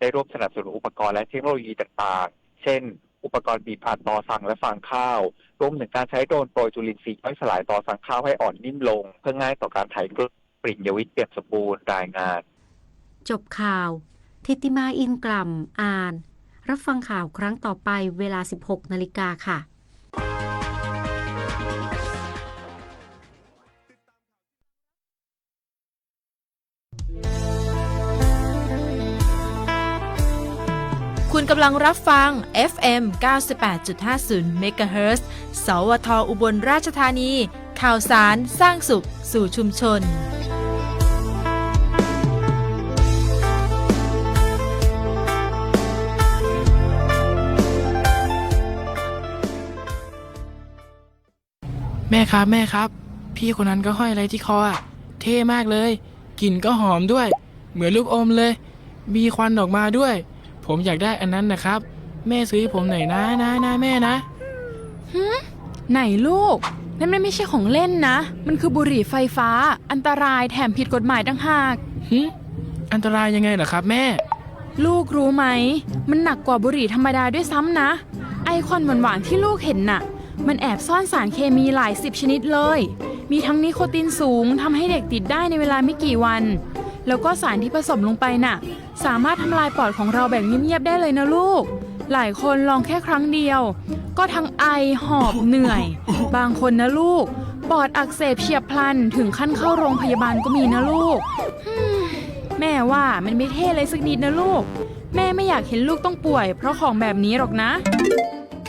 ได้ร่วมสนับสนุนอุปกรณ์และเทคโนโลยีต่างๆ เช่น อุปกรณ์บีบอัดตอสั่งและฟางข้าว รวมถึงการใช้โดรนโปรยจุลินทรีย์ย่อยสลายตอสั่งข้าวให้อ่อนนิ่มลง เพื่อง่ายต่อการไถกลปริ่งยวิตเปี่ยมสมบูรณ์รายงาน จบข่าว ทิติมาอินกล่ำอ่าน รับฟังข่าวครั้งต่อไปเวลา 16 นาฬิกาค่ะ กำลังรับฟัง FM 98.50 MHz สวทอุบลราชธานี ข่าวสารสร้างสุข สู่ชุมชน แม่ครับแม่ครับ พี่คนนั้นก็ห้อยอะไรที่คออะเท่มากเลยกลิ่นก็หอมด้วย เหมือนลูกอมเลย มีควันออกมาด้วย ผมอยากได้อันนั้นนะครับ แม่ซื้อให้ผมหน่อยนะนะนะแม่นะไหนลูก นั่นมันไม่ใช่ของเล่นนะ มันคือบุหรี่ไฟฟ้า อันตรายแถมผิดกฎหมายตั้งหาก หึอันตรายยังไงเหรอครับ แม่ ลูกรู้ไหม มันหนักกว่าบุหรี่ธรรมดาด้วยซ้ำนะ ไอควันหวานๆที่ลูกเห็นน่ะ มันแอบซ่อนสารเคมีหลายสิบชนิดเลย มีทั้งนิโคตินสูงทำให้เด็กติดได้ในเวลาไม่กี่วัน แล้วก็สารที่ผสมลงไปน่ะ สามารถทำลายปอดของเราแบบเงียบๆได้เลยนะลูก หลายคนลองแค่ครั้งเดียว ก็ทั้งไอหอบเหนื่อย บางคนนะลูก ปอดอักเสบเฉียบพลันถึงขั้นเข้าโรงพยาบาลก็มีนะลูกแม่ว่ามันไม่เท่เลยสักนิดนะลูก แม่ไม่อยากเห็นลูกต้องป่วย เพราะของแบบนี้หรอกนะ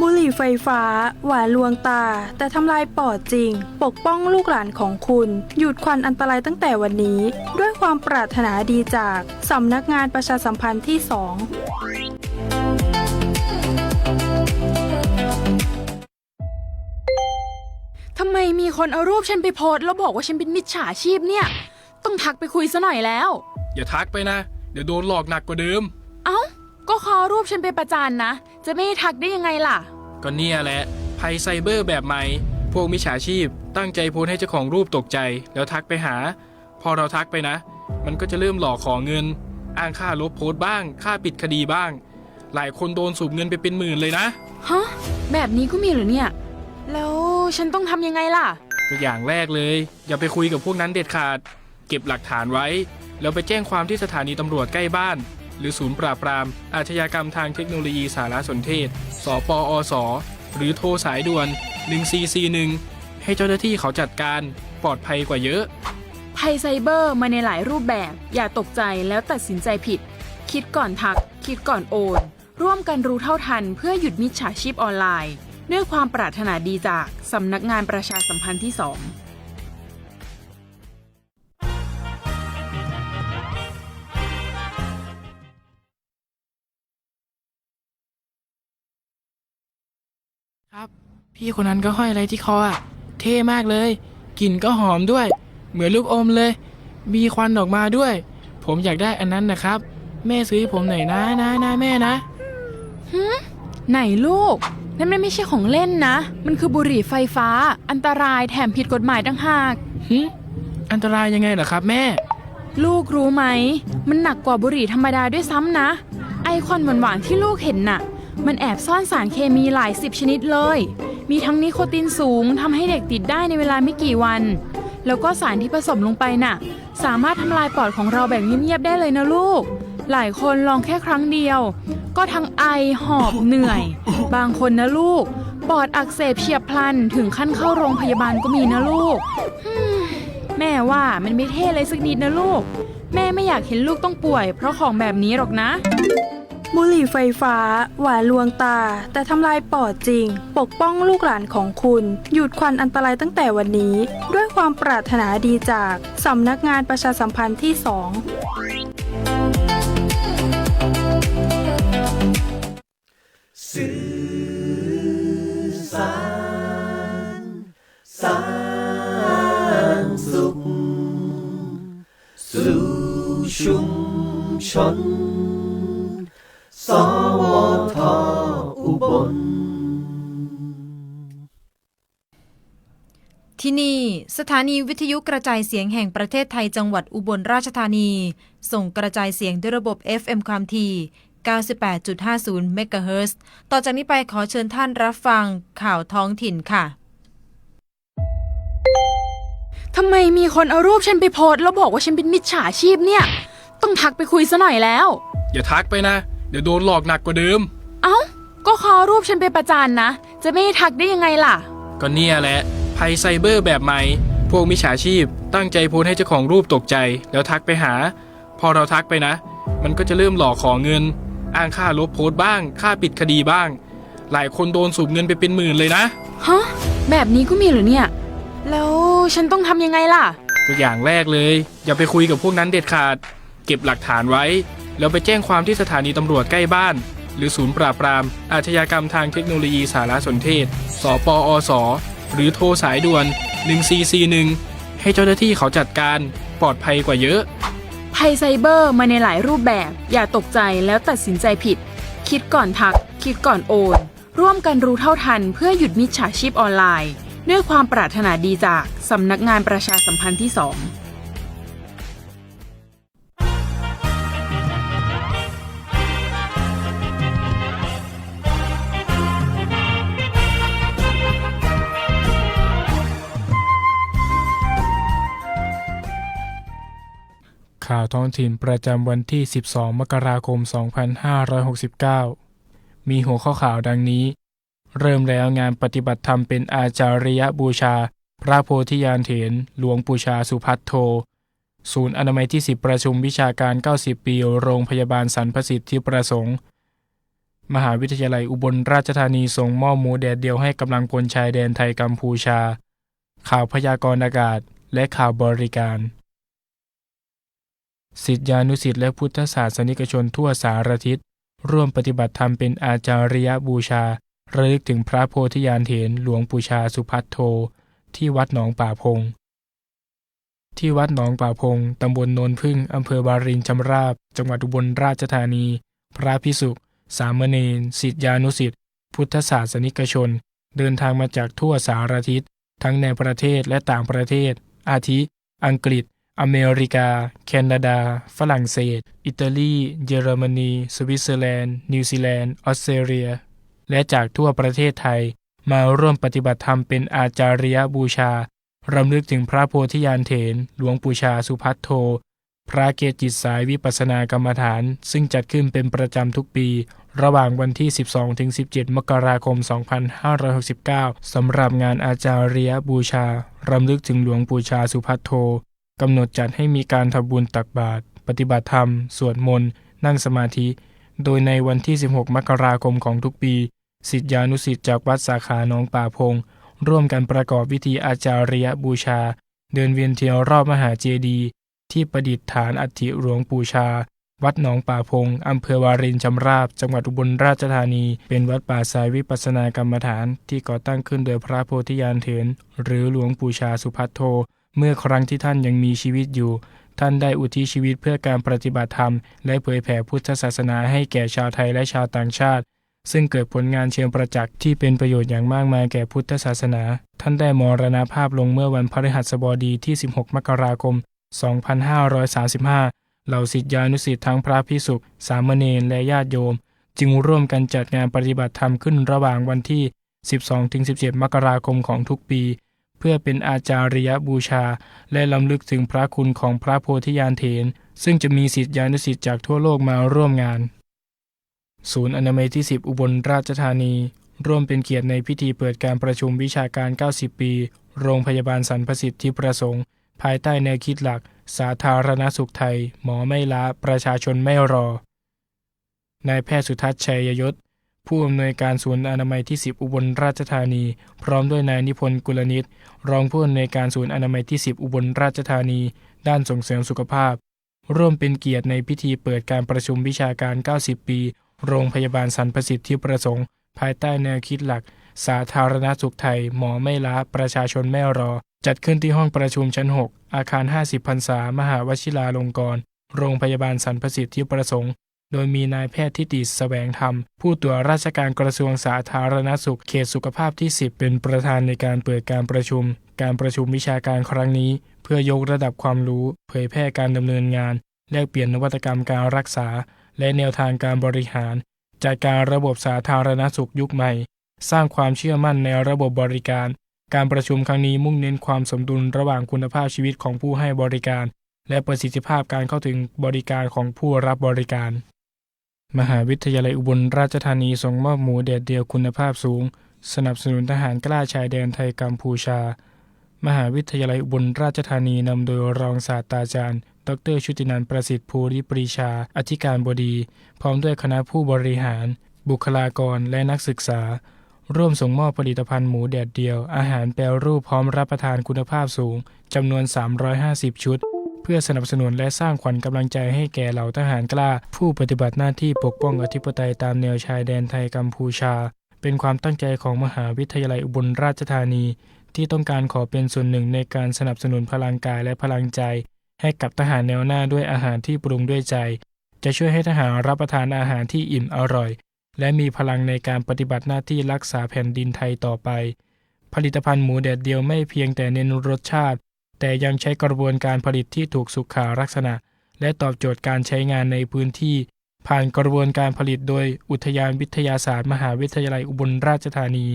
บุหรี่ไฟฟ้า หวานลวงตา แต่ทำลายปอดจริง ปกป้องลูกหลานของคุณ หยุดควันอันตรายตั้งแต่วันนี้ ด้วยความปรารถนาดีจากสำนักงานประชาสัมพันธ์ที่ 2ทำไมมีคนเอารูปฉันไปโพสต์แล้วบอกว่าฉันเป็นมิจฉาชีพเนี่ย ต้องทักไปคุยซะหน่อยแล้ว อย่าทักไปนะ เดี๋ยวโดนหลอกหนักกว่าเดิม เอ้าก็เขาเอารูปฉันไปประจานนะ จะไม่ให้ทักได้ยังไงล่ะ ก็เนี่ยแหละ ภัยไซเบอร์แบบใหม่ พวกมิจฉาชีพ ตั้งใจโพสต์ให้เจ้าของรูปตกใจ แล้วทักไปหา พอเราทักไปนะ มันก็จะเริ่มหลอกขอเงิน อ้างค่าลบโพสต์บ้าง ค่าปิดคดีบ้าง หลายคนโดนสูบเงินไปเป็นหมื่นเลยนะ ฮะ แบบนี้ก็มีเหรอเนี่ย แล้วฉันต้องทำยังไงล่ะ ตัวอย่างแรกเลย อย่าไปคุยกับพวกนั้นเด็ดขาด เก็บหลักฐานไว้ แล้วไปแจ้งความที่สถานีตำรวจใกล้บ้าน หรือศูนย์ปราบปราม อาชญากรรมทางเทคโนโลยีสารสนเทศ สปออสหรือโทรสายด่วน 1441 ให้เจ้าหน้าที่เขาจัดการปลอดภัยกว่าเยอะ ภัยไซเบอร์มาในหลายรูปแบบ อย่าตกใจแล้วตัดสินใจผิด คิดก่อนทัก คิดก่อนโอน ร่วมกันรู้เท่าทันเพื่อหยุดมิจฉาชีพออนไลน์ ด้วยความปรารถนาดีจากสำนักงานประชาสัมพันธ์ที่ 2 ครับ พี่คนนั้นก็ห้อยอะไรที่คออะเท่มากเลย กลิ่นก็หอมด้วย เหมือนลูกอมเลย มีควันออกมาด้วย ผมอยากได้อันนั้นนะครับ แม่ซื้อให้ผมหน่อยนะนะนะแม่นะไหนลูก นั่นมันไม่ใช่ของเล่นนะ มันคือบุหรี่ไฟฟ้า อันตรายแถมผิดกฎหมายตั้งหากหึอันตรายยังไงเหรอครับ แม่ ลูกรู้ไหม มันหนักกว่าบุหรี่ธรรมดาด้วยซ้ำนะ ไอควันหวานๆที่ลูกเห็นน่ะ มันแอบซ่อนสารเคมีหลายสิบชนิดเลย มีทั้งนิโคตินสูงทำให้เด็กติดได้ในเวลาไม่กี่วัน แล้วก็สารที่ผสมลงไปน่ะ สามารถทำลายปอดของเราแบบเงียบๆได้เลยนะลูก หลายคนลองแค่ครั้งเดียว ก็ทั้งไอหอบเหนื่อย บางคนนะลูก ปอดอักเสบเฉียบพลันถึงขั้นเข้าโรงพยาบาลก็มีนะลูกแม่ว่ามันไม่เท่เลยสักนิดนะลูก แม่ไม่อยากเห็นลูกต้องป่วย เพราะของแบบนี้หรอกนะ บุหรี่ไฟฟ้า หวานลวงตา แต่ทำลายปอดจริง ปกป้องลูกหลานของคุณ หยุดควันอันตรายตั้งแต่วันนี้ ด้วยความปรารถนาดีจาก สำนักงานประชาสัมพันธ์ที่ 2 สื่อสารสร้างสุข สู่ชุมชน สวทอุบล ที่นี่สถานีวิทยุกระจายเสียงแห่งประเทศไทยจังหวัดอุบลราชธานี ส่งกระจายเสียงด้วยระบบ FM ความถี่98.50 เมกะเฮิรตซ์ต่อจากนี้ไปขอเชิญท่านรับฟังข่าวท้องถิ่นค่ะ ทำไมมีคนเอารูปฉันไปโพสต์แล้วบอกว่าฉันเป็นมิจฉาชีพเนี่ย ต้องทักไปคุยซะหน่อยแล้ว อย่าทักไปนะเดี๋ยวโดนหลอกหนักกว่าเดิม เอ้า ก็เขาเอารูปฉันไปประจานนะ จะไม่ให้ทักได้ยังไงล่ะ ก็เนี่ยแหละ ภัยไซเบอร์แบบใหม่ พวกมิจฉาชีพ ตั้งใจโพสต์ให้เจ้าของรูปตกใจ แล้วทักไปหา พอเราทักไปนะ มันก็จะเริ่มหลอกขอเงิน อ้างค่าลบโพสต์บ้าง ค่าปิดคดีบ้าง หลายคนโดนสูบเงินไปเป็นหมื่นเลยนะ ฮะ แบบนี้ก็มีเหรอเนี่ย แล้วฉันต้องทำยังไงล่ะตัวอย่างแรกเลย อย่าไปคุยกับพวกนั้นเด็ดขาด เก็บหลักฐานไว้ แล้วไปแจ้งความที่สถานีตำรวจใกล้บ้าน หรือศูนย์ปราบปราม อาชญากรรมทางเทคโนโลยีสารสนเทศ สปอส หรือโทรสายด่วน 1441 ให้เจ้าหน้าที่เขาจัดการปลอดภัยกว่าเยอะ ภัยไซเบอร์มาในหลายรูปแบบ อย่าตกใจแล้วตัดสินใจผิด คิดก่อนทัก คิดก่อนโอน ร่วมกันรู้เท่าทันเพื่อหยุดมิจฉาชีพออนไลน์ ด้วยความปรารถนาดีจากสำนักงานประชาสัมพันธ์ที่ 2 ข่าวท้องถิ่นประจำวันที่ 12 มกราคม 2569 มีหัวข้อข่าวดังนี้ เริ่มแล้วงานปฏิบัติธรรมเป็นอาจาริยบูชา พระโพธิญาณเถรหลวงปูชาสุพัทโท ศูนย์อนามัยที่ 10 ประชุมวิชาการ 90 ปี โรงพยาบาลสรรพสิทธิประสงค์ มหาวิทยาลัยอุบลราชธานีส่งมอบหมูแดดเดียวให้กำลังพลชายแดนไทยกัมพูชา ข่าวพยากรณ์อากาศและข่าวบริการ ศิษยานุศิษย์และพุทธศาสนิกชนทั่วสารทิศ ร่วมปฏิบัติธรรมเป็นอาจาริยบูชา ระลึกถึงพระโพธิญาณเถรหลวงปูชาสุพัทโท ที่วัดหนองป่าพง ที่วัดหนองป่าพง ตำบลโนนพึ่ง อำเภอบารินชำราบ จังหวัดอุบลราชธานี พระพิสุสามเณรศิษยานุศิษย์พุทธศาสนิกชน เดินทางมาจากทั่วสารทิศ ทั้งในประเทศและต่างประเทศ อาทิ อังกฤษ อเมริกา แคนาดา ฝรั่งเศส อิตาลี เยอรมนี สวิตเซอร์แลนด์ นิวซีแลนด์ ออสเตรเลีย และจากทั่วประเทศไทย มาร่วมปฏิบัติธรรมเป็นอาจาริยบูชารำลึกถึงพระโพธิญาณเถรหลวงปู่ชาสุพัทโท พระเกจิตสายวิปัสสนากรรมฐาน ซึ่งจัดขึ้นเป็นประจำทุกปี ระหว่างวันที่ 12-17 มกราคม 2569 สำหรับงานอาจาริยบูชารำลึกถึงหลวงปู่ชาสุพัทโท กำหนดจัดให้มีการทำบุญตักบาตรปฏิบัติธรรม สวดมนต์ นั่งสมาธิ โดยในวันที่ 16 มกราคมของทุกปีศิษยานุศิษย์จากวัดสาขาหนองป่าพง ร่วมกันประกอบพิธีอาจาริยบูชา เดินเวียนเทียวรอบมหาเจดีย์ที่ประดิษฐานอัฐิหลวงปู่ชา วัดหนองป่าพง อำเภอวารินชำราบ จังหวัดอุบลราชธานี เป็นวัดป่าสายวิปัสสนากรรมฐาน ที่ก่อตั้งขึ้นโดยพระโพธิญาณเถรหรือหลวงปู่ชาสุพัทโท เมื่อครั้งที่ท่านยังมีชีวิตอยู่ ท่านได้อุทิศชีวิตเพื่อการปฏิบัติธรรม และเผยแผ่พุทธศาสนาให้แก่ชาวไทยและชาวต่างชาติ ซึ่งเกิดผลงานเชิงประจักษ์ที่เป็นประโยชน์อย่างมากมายแก่พุทธศาสนา ท่านได้มรณภาพลงเมื่อวันพฤหัสบดีที่ 16 มกราคม 2535 เหล่าศิษยานุศิษย์ทั้งพระพิสุข สามเณรและญาติโยม จึงร่วมกันจัดงานปฏิบัติธรรมขึ้นระหว่างวันที่ 12-17 มกราคมของทุกปี พื่อเป็นอาจาริยบูชา และลำลึกถึงพระคุณของพระโพธิญาณเถรซึ่งจะมีศิษยานุศิษย์จากทั่วโลกมาร่วมงาน ศูนย์อนามัยที่ 10 อุบลราชธานี ร่วมเป็นเกียรติในพิธีเปิดการประชุมวิชาการ 90 ปี โรงพยาบาลสรรพสิทธิประสงค์ ภายใต้แนวคิดหลัก สาธารณสุขไทย หมอไม่ล้าประชาชนไม่รอนายแพทย์สุทัศน์ชัยยศ ผู้อำนวยการศูนย์อนามัยที่ 10 อุบลราชธานี พร้อมด้วยนายนิพนธ์กุลนิตรองผู้อำนวยการศูนย์อนามัยที่ 10 อุบลราชธานี ด้านส่งเสริมสุขภาพ ร่วมเป็นเกียรติในพิธีเปิดการประชุมวิชาการ 90 ปี โรงพยาบาลสรรพสิทธิประสงค์ ภายใต้แนวคิดหลัก สาธารณสุขไทย หมอไม่ล้า ประชาชนไม่รอ จัดขึ้นที่ห้องประชุมชั้น 6 อาคาร 50พรรษามหาวชิราลงกรณ์โรงพยาบาลสรรพสิทธิประสงค์ โดยมีนายแพทย์ทิติสแสวงธรรม ผู้ตรวจราชการกระทรวงสาธารณสุข เขตสุขภาพที่ 10 เป็นประธานในการเปิดการประชุม การประชุมวิชาการครั้งนี้ เพื่อยกระดับความรู้ เผยแพร่การดำเนินงาน แลกเปลี่ยนนวัตกรรมการรักษา และแนวทางการบริหาร จัดการระบบสาธารณสุขยุคใหม่ สร้างความเชื่อมั่นในระบบบริการ การประชุมครั้งนี้มุ่งเน้นความสมดุลระหว่างคุณภาพชีวิตของผู้ให้บริการ และประสิทธิภาพการเข้าถึงบริการของผู้รับบริการ มหาวิทยาลัยอุบลราชธานีส่งมอบหมูแดดเดียวคุณภาพสูง สนับสนุนทหารกล้าชายแดนไทยกัมพูชา มหาวิทยาลัยอุบลราชธานีนำโดยรองศาสตราจารย์ ดรชุตินันทประสิทธิ์ภูริปรีชา อธิการบดี พร้อมด้วยคณะผู้บริหาร บุคลากรและนักศึกษา ร่วมส่งมอบผลิตภัณฑ์หมูแดดเดียว อาหารแปรรูปพร้อมรับประทานคุณภาพสูงจำนวน 350 ชุด เพื่อสนับสนุนและสร้างขวัญกำลังใจให้แก่เหล่าทหารกล้า ผู้ปฏิบัติหน้าที่ปกป้องอธิปไตยตามแนวชายแดนไทยกัมพูชา เป็นความตั้งใจของมหาวิทยาลัยอุบลราชธานี ที่ต้องการขอเป็นส่วนหนึ่งในการสนับสนุนพลังกายและพลังใจ ให้กับทหารแนวหน้าด้วยอาหารที่ปรุงด้วยใจ จะช่วยให้ทหารรับประทานอาหารที่อิ่มอร่อย และมีพลังในการปฏิบัติหน้าที่รักษาแผ่นดินไทยต่อไป ผลิตภัณฑ์หมูแดดเดียวไม่เพียงแต่เน้นรสชาติ แต่ยังใช้กระบวนการผลิตที่ถูกสุขาลักษณะ และตอบโจทย์การใช้งานในพื้นที่ ผ่านกระบวนการผลิตโดยอุทยานวิทยาศาสตร์ มหาวิทยาลัยอุบลราชธานี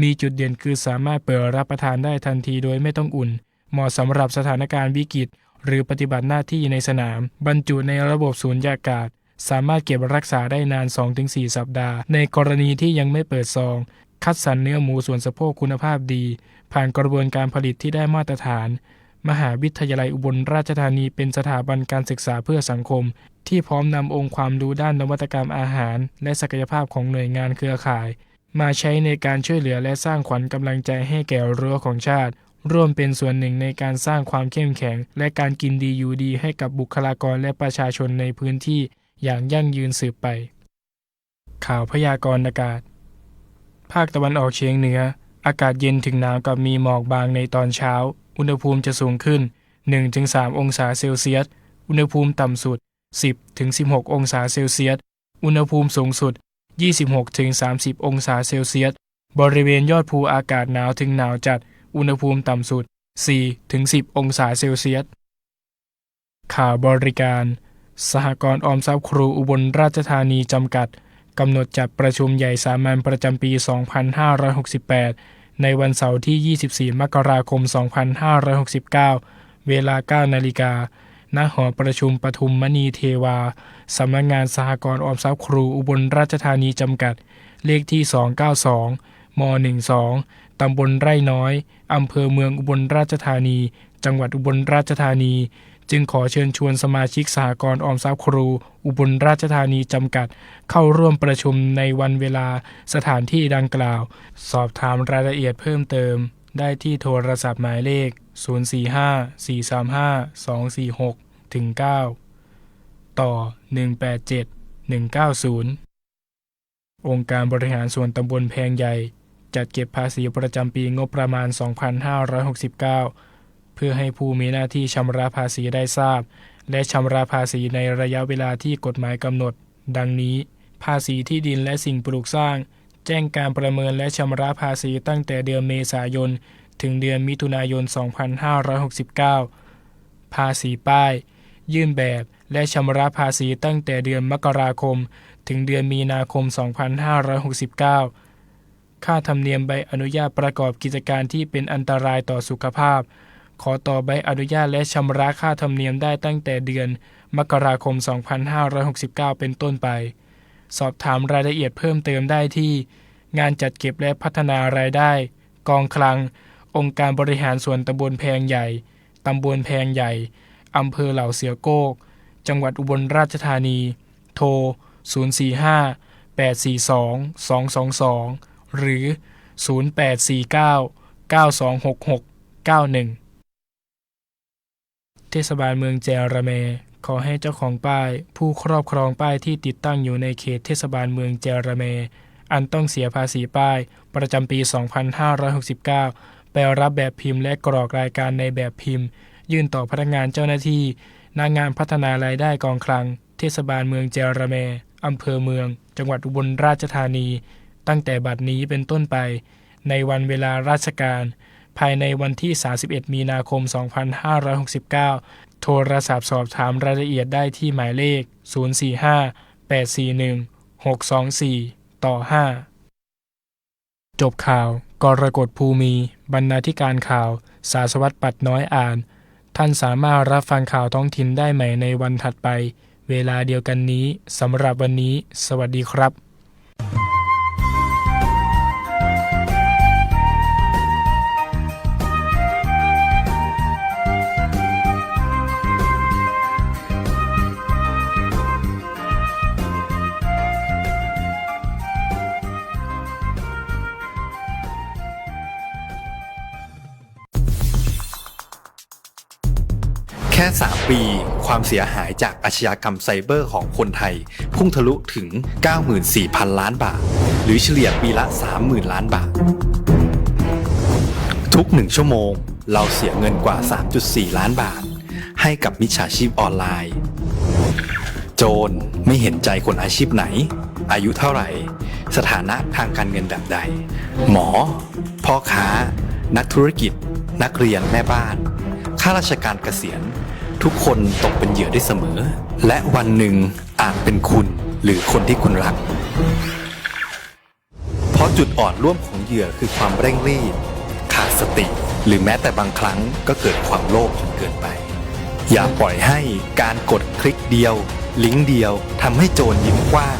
มีจุดเด่นคือสามารถเปิดรับประทานได้ทันทีโดยไม่ต้องอุ่น เหมาะสำหรับสถานการณ์วิกฤต หรือปฏิบัติหน้าที่ในสนาม บรรจุในระบบสูญญากาศสามารถเก็บรักษาได้นาน 2-4 สัปดาห์ ในกรณีที่ยังไม่เปิดซอง คัดสรรเนื้อหมูส่วนสะโพกคุณภาพดี ผ่านกระบวนการผลิตที่ได้มาตรฐาน มหาวิทยาลัยอุบลราชธานีเป็นสถาบันการศึกษาเพื่อสังคม ที่พร้อมนำองค์ความรู้ด้านนวัตกรรมอาหาร และศักยภาพของหน่วยงานเครือข่าย มาใช้ในการช่วยเหลือและสร้างขวัญกำลังใจให้แก่รั้วของชาติ ร่วมเป็นส่วนหนึ่งในการสร้างความเข้มแข็ง และการกินดีอยู่ดี ให้กับบุคลากรและประชาชนในพื้นที่อย่างยั่งยืนสืบไป ข่าวพยากรณ์อากาศ ภาคตะวันออกเฉียงเหนือ อากาศเย็นถึงหนาวกับมีหมอกบางในตอนเช้า อุณหภูมิจะสูงขึ้น 1-3 องศาเซลเซียส อุณหภูมิต่ำสุด 10-16 องศาเซลเซียส อุณหภูมิสูงสุด 26-30 องศาเซลเซียส บริเวณยอดภูอากาศหนาวถึงหนาวจัด อุณหภูมิต่ำสุด 4-10 องศาเซลเซียส ข่าวบริการ สหกรณ์ออมทรัพย์ครูอุบลราชธานีจำกัด กำหนดจัดประชุมใหญ่สามัญประจำปี 2568 ในวันเสาร์ที่ 24 มกราคม 2569 เวลา 9 นาฬิกา ณ หอประชุมปทุมมณีเทวา สำนักงานสหกรณ์ออมทรัพย์ครูอุบลราชธานีจำกัด เลขที่ 292 ม 12 ตำบลไร่น้อย อำเภอเมืองอุบลราชธานี จังหวัดอุบลราชธานี จึงขอเชิญชวนสมาชิกสหกรณ์ออมทรัพย์ครู อุบลราชธานีจำกัด เข้าร่วมประชุมในวันเวลาสถานที่ดังกล่าว สอบถามรายละเอียดเพิ่มเติม ได้ที่โทรศัพท์หมายเลข 045-435-246ถึง9ต่อ 187 190องค์การบริหารส่วนตำบลแพงใหญ่ จัดเก็บภาษีประจำปีงบประมาณ 2569 เพื่อให้ผู้มีหน้าที่ชำระภาษีได้ทราบ และชำระภาษีในระยะเวลาที่กฎหมายกำหนด ดังนี้ ภาษีที่ดินและสิ่งปลูกสร้าง แจ้งการประเมินและชำระภาษีตั้งแต่เดือนเมษายน ถึงเดือนมิถุนายน 2569 ภาษีป้าย ยื่นแบบและชำระภาษีตั้งแต่เดือนมกราคม ถึงเดือนมีนาคม 2569 ค่าธรรมเนียมใบอนุญาตประกอบกิจการที่เป็นอันตรายต่อสุขภาพ ขอต่อใบอนุญาตและชำระค่าธรรมเนียมได้ตั้งแต่เดือน มกราคม 2569 เป็นต้นไป สอบถามรายละเอียดเพิ่มเติมได้ที่ งานจัดเก็บและพัฒนารายได้ กองคลัง องค์การบริหารส่วนตำบลแพงใหญ่ ตำบลแพงใหญ่อำเภอเหล่าเสือโกก จังหวัดอุบลราชธานี โทร 045 842 222 หรือ 0849 9266 91 เทศบาลเมืองแจรเม ขอให้เจ้าของป้าย ผู้ครอบครองป้ายที่ติดตั้งอยู่ในเขตเทศบาลเมืองแจรเม อันต้องเสียภาษีป้าย ประจำปี 2569 ไปรับแบบพิมพ์และกรอกรายการในแบบพิมพ์ ยื่นต่อพนักงานเจ้าหน้าที่หนางานพัฒนารายได้กองคลัง เทศบาลเมืองแจรเมอำเภอเมือง จังหวัดอุบลราชธานี ตั้งแต่บัดนี้เป็นต้นไป ในวันเวลาราชการ ภายในวันที่ 31 มีนาคม 2569 โทรศัพท์สอบถามรายละเอียดได้ที่หมายเลข 045 841 624 ต่อ 5 จบข่าว กรกฎภูมิบรรณาธิการข่าว สาสวัตรปัดน้อยอ่าน ท่านสามารถรับฟังข่าวท้องถิ่นได้ใหม่ในวันถัดไป เวลาเดียวกันนี้สำหรับวันนี้ สวัสดีครับ ค่ 3 ปี ความเสียหายจากอาชญากรรมไซเบอร์ของคนไทย พุ่งทะลุถึง 94,000 ล้านบาท หรือเฉลี่ยปีละ 30,000 ล้านบาท ทุกหนึ่งชั่วโมง เราเสียเงินกว่า 3.4 ล้านบาท ให้กับมิจฉาชีพออนไลน์ โจรไม่เห็นใจคนอาชีพไหน อายุเท่าไหร่ สถานะทางการเงินแบบใด หมอ พ่อค้า นักธุรกิจ นักเรียนแม่บ้านข้าราชการเกษียณ ทุกคนตกเป็นเหยื่อได้เสมอ และวันหนึ่งอาจเป็นคุณหรือคนที่คุณรัก เพราะจุดอ่อนร่วมของเหยื่อคือความเร่งรีบ ขาดสติ หรือแม้แต่บางครั้งก็เกิดความโลภจนเกินไป อย่าปล่อยให้การกดคลิกเดียว ลิงก์เดียวทำให้โจรยิ้มกว้าง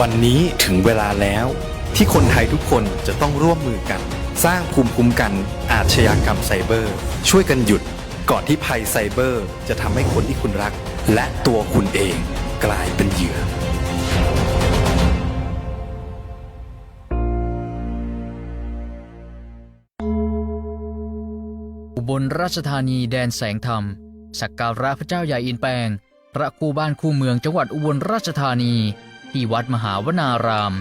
วันนี้ถึงเวลาแล้วที่คนไทยทุกคนจะต้องร่วมมือกัน สร้างภูมิคุ้มกันอาชญากรรมไซเบอร์ ช่วยกันหยุด ก่อนที่ภัยไซเบอร์จะทำให้คนที่คุณรัก และตัวคุณเองกลายเป็นเหยื่อ อุบลราชธานีแดนแสงธรรม สักการะพระเจ้าใหญ่อินแปลง พระคู่บ้านคู่เมืองจังหวัดอุบลราชธานี ที่วัดมหาวนาราม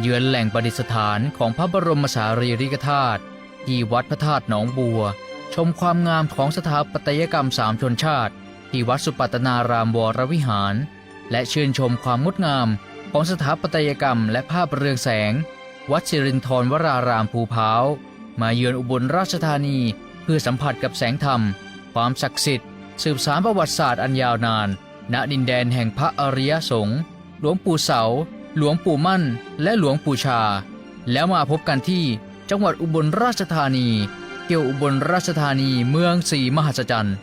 เยือนแหล่งประดิษฐานของพระบรมสารีริกธาตุที่วัดพระธาตุหนองบัว มความงามของสถาปัตยกรรมสามชนชาติ ที่วัดสุปัตนารามวรวิหาร และชื่นชมความงดงามของสถาปัตยกรรมและภาพเรืองแสง วัดสิรินทรวรารามภูพาวมาเยือนอุบลราชธานีเพื่อสัมผัสกับแสงธรรม ความศักดิ์สิทธิ์ สืบสารประวัติศาสตร์อันยาวนาน ณดินแดนแห่งพระอริยสงฆ์หลวงปู่เสา หลวงปู่มั่น และหลวงปู่ชา แล้วมาพบกันที่จังหวัดอุบลราชธานี เกี่ยวอุบลราชธานีเมืองสีมหัศจรรย์